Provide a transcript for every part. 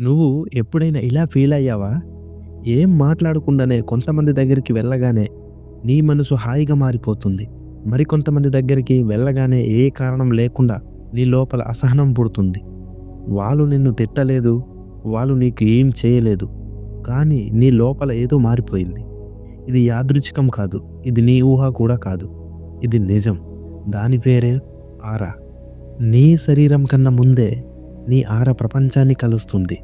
నువ్వు ఎప్పుడైనా ఇలా ఫీల్ అయ్యావా? ఏం మాట్లాడకుండానే కొంతమంది దగ్గరికి వెళ్ళగానే నీ మనసు హాయిగా మారిపోతుంది. మరికొంతమంది దగ్గరికి వెళ్ళగానే ఏ కారణం లేకుండా నీ లోపల అసహనం పుడుతుంది. వాళ్ళు నిన్ను తిట్టలేదు వాళ్ళు నీకు ఏం చేయలేదు కానీ నీ లోపల ఏదో మారిపోయింది. ఇది యాదృచ్ఛికం కాదు ఇది నీ ఊహ కూడా కాదు ఇది నిజం. దాని పేరే ఆరా. నీ శరీరం కన్నా ముందే నీ ఆర ప్రపంచాన్ని కలుస్తుంది.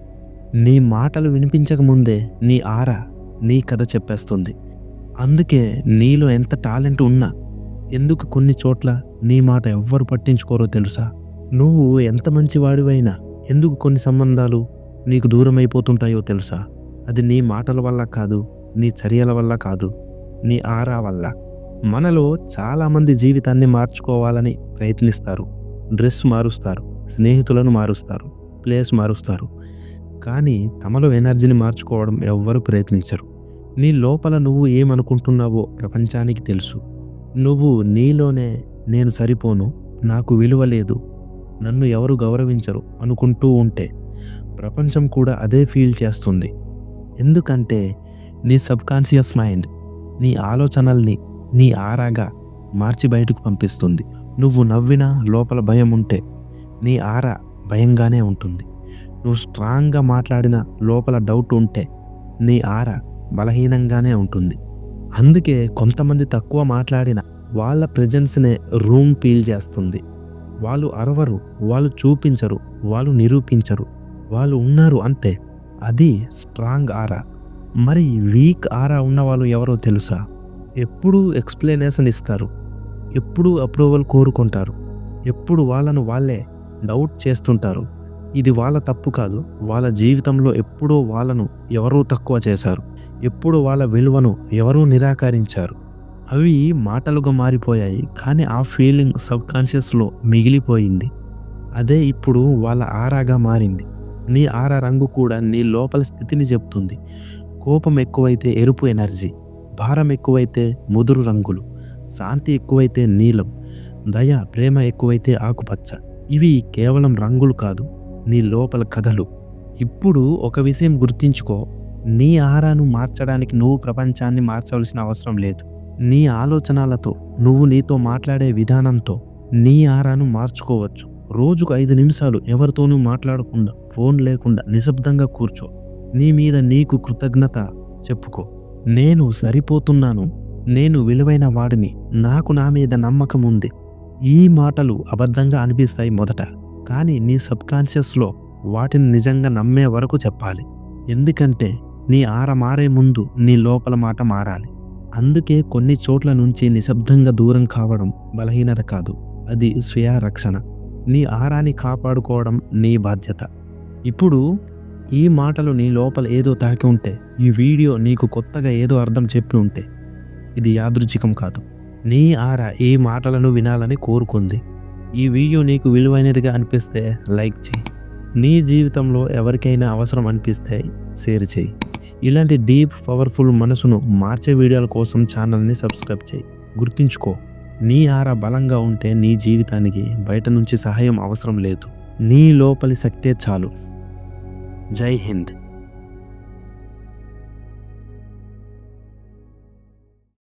నీ మాటలు వినిపించకముందే నీ ఆర నీ కథ చెప్పేస్తుంది. అందుకే నీలో ఎంత టాలెంట్ ఉన్నా ఎందుకు కొన్ని చోట్ల నీ మాట ఎవ్వరు పట్టించుకోరో తెలుసా? నువ్వు ఎంత మంచివాడివైనా ఎందుకు కొన్ని సంబంధాలు నీకు దూరం అయిపోతుంటాయో తెలుసా? అది నీ మాటల వల్ల కాదు నీ చర్యల వల్ల కాదు నీ ఆరా వల్ల. మనలో చాలామంది జీవితాన్ని మార్చుకోవాలని ప్రయత్నిస్తారు డ్రెస్ మారుస్తారు స్నేహితులను మారుస్తారు ప్లేస్ మారుస్తారు. కానీ తమలో ఎనర్జీని మార్చుకోవడం ఎవ్వరు ప్రయత్నించరు. నీ లోపల నువ్వు ఏమనుకుంటున్నావో ప్రపంచానికి తెలుసు. నువ్వు నీలోనే నేను సరిపోను నాకు విలువ లేదు నన్ను ఎవరు గౌరవించరు అనుకుంటూ ఉంటే ప్రపంచం కూడా అదే ఫీల్ చేస్తుంది. ఎందుకంటే నీ సబ్కాన్షియస్ మైండ్ నీ ఆలోచనల్ని నీ ఆరాగా మార్చి బయటకు పంపిస్తుంది. నువ్వు నవ్వినా లోపల భయం ఉంటే నీ ఆర భయంగానే ఉంటుంది. నువ్వు స్ట్రాంగ్గా మాట్లాడిన లోపల డౌట్ ఉంటే నీ ఆర బలహీనంగానే ఉంటుంది. అందుకే కొంతమంది తక్కువ మాట్లాడిన వాళ్ళ ప్రజెన్స్నే రూమ్ ఫీల్ చేస్తుంది. వాళ్ళు అరవరు వాళ్ళు చూపించరు వాళ్ళు నిరూపించరు వాళ్ళు ఉన్నారు అంతే. అది స్ట్రాంగ్ ఆరా. మరి వీక్ ఆరా ఉన్న వాళ్ళు ఎవరో తెలుసా? ఎప్పుడూ ఎక్స్ప్లెనేషన్ ఇస్తారు. ఎప్పుడూ అప్రూవల్ కోరుకుంటారు. ఎప్పుడు వాళ్ళను వాళ్ళే డౌట్ చేస్తుంటారు. ఇది వాళ్ళ తప్పు కాదు. వాళ్ళ జీవితంలో ఎప్పుడో వాళ్ళను ఎవరూ తక్కువ చేశారు. ఎప్పుడు వాళ్ళ విలువను ఎవరూ నిరాకరించారు. అవి మాటలుగా మారిపోయాయి. కానీ ఆ ఫీలింగ్ సబ్కాన్షియస్లో మిగిలిపోయింది. అదే ఇప్పుడు వాళ్ళ ఆరాగా మారింది. నీ ఆరా రంగు కూడా నీ లోపల స్థితిని చెప్తుంది. కోపం ఎక్కువైతే ఎరుపు ఎనర్జీ భారం ఎక్కువైతే ముదురు రంగులు శాంతి ఎక్కువైతే నీలం దయ ప్రేమ ఎక్కువైతే ఆకుపచ్చ. ఇవి కేవలం రంగులు కాదు నీ లోపల కథలు. ఇప్పుడు ఒక విషయం గుర్తించుకో. నీ ఆహారాన్ని మార్చడానికి నువ్వు ప్రపంచాన్ని మార్చవలసిన అవసరం లేదు. నీ ఆలోచనలతో నువ్వు నీతో మాట్లాడే విధానంతో నీ ఆహారాన్ని మార్చుకోవచ్చు. రోజుకు ఐదు నిమిషాలు ఎవరితోనూ మాట్లాడకుండా ఫోన్ లేకుండా నిశ్శబ్దంగా కూర్చో. నీ మీద నీకు కృతజ్ఞత చెప్పుకో. నేను సరిపోతున్నాను. నేను విలువైన వాడిని. నాకు నా మీద నమ్మకం ఉంది. ఈ మాటలు అబద్ధంగా అనిపిస్తాయి మొదట కానీ నీ సబ్కాన్షియస్లో వాటిని నిజంగా నమ్మే వరకు చెప్పాలి. ఎందుకంటే నీ ఆర మారే ముందు నీ లోపల మాట మారాలి. అందుకే కొన్ని చోట్ల నుంచి నిశ్శబ్దంగా దూరం కావడం బలహీనత కాదు అది స్వీయ రక్షణ నీ ఆరాన్ని కాపాడుకోవడం నీ బాధ్యత. ఇప్పుడు ఈ మాటలు నీ లోపల ఏదో తాకి ఉంటే ఈ వీడియో నీకు కొత్తగా ఏదో అర్థం చెప్పి ఉంటే ఇది యాదృచ్ఛికం కాదు. నీ ఆరా ఈ మాటలను వినాలని కోరుకుంది. ఈ వీడియో నీకు విలువైనదిగా అనిపిస్తే లైక్ చేయి. నీ జీవితంలో ఎవరికైనా అవసరం అనిపిస్తే షేర్ చేయి. ఇలాంటి డీప్ పవర్ఫుల్ మనసును మార్చే వీడియోల కోసం ఛానల్ని సబ్స్క్రైబ్ చేయి. గుర్తుంచుకో నీ ఆరా బలంగా ఉంటే నీ జీవితానికి బయట నుంచి సహాయం అవసరం లేదు. నీ లోపలి శక్తే చాలు. జై హింద్.